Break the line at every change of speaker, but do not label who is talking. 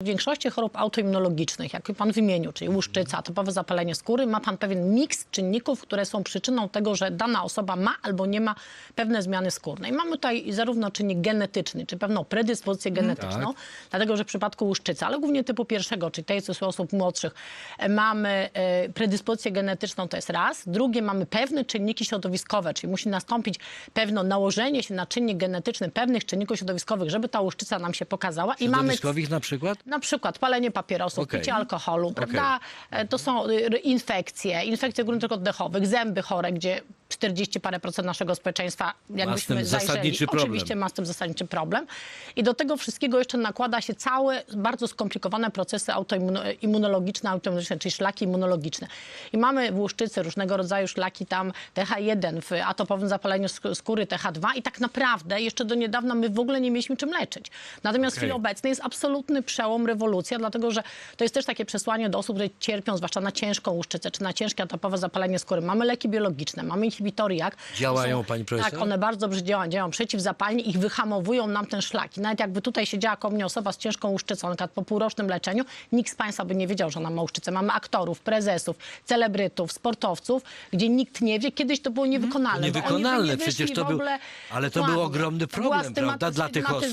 W większości chorób autoimmunologicznych, jak pan wymienił, czyli łuszczyca, typowe zapalenie skóry, ma pan pewien miks czynników, które są przyczyną tego, że dana osoba ma albo nie ma pewne zmiany skórne. I mamy tutaj zarówno czynnik genetyczny, czy pewną predyspozycję genetyczną, dlatego że w przypadku łuszczycy, ale głównie typu pierwszego, czyli tej z osób młodszych, e, mamy e, predyspozycję genetyczną, to jest raz. Drugie, mamy pewne czynniki środowiskowe, czyli musi nastąpić pewne nałożenie się na czynnik genetyczny pewnych czynników środowiskowych, żeby ta łuszczyca nam się pokazała. I mamy
Środowiskowych na przykład?
Na przykład palenie papierosów,
Okej.
picie alkoholu, prawda? E, To są y, infekcje, infekcje gruntów oddechowych, zęby chore, gdzie 40 parę procent naszego społeczeństwa, jakbyśmy
tym
zajrzeli,
zasadniczy problem.
oczywiście ma z tym zasadniczy problem. I do tego wszystkiego jeszcze nakłada się całe bardzo skomplikowane procesy autoimmunologiczne, autoimmunologiczne czyli szlaki immunologiczne. I mamy w łuszczycy różnego rodzaju szlaki tam TH1, w atopowym zapaleniu sk- skóry TH2 i tak naprawdę jeszcze do niedawna my w ogóle nie mieliśmy czym leczyć. Natomiast w chwili obecnej jest absolutny przełom, rewolucja, dlatego że to jest też takie przesłanie do osób, które cierpią, zwłaszcza na ciężką łuszczycę, czy na ciężkie atopowe zapalenie skóry. Mamy leki biologiczne, mamy inhibitory jak.
Działają,
Są-
pani profesor?
Tak, one bardzo dobrze działają, działają przeciwzapalnie i wyhamowują nam ten szlak. I nawet jakby tutaj siedziała koło mnie osoba z ciężką łuszczycą, na przykład po półrocznym leczeniu, nikt z Państwa by nie wiedział, że ona ma łuszczycę. Mamy aktorów, prezesów, celebrytów, sportowców, gdzie nikt nie wie. Kiedyś to było niewykonalne. by
Niewykonalne,
nie wyszli
przecież to był- ale to był ogromny problem, prawda, dla tych osób.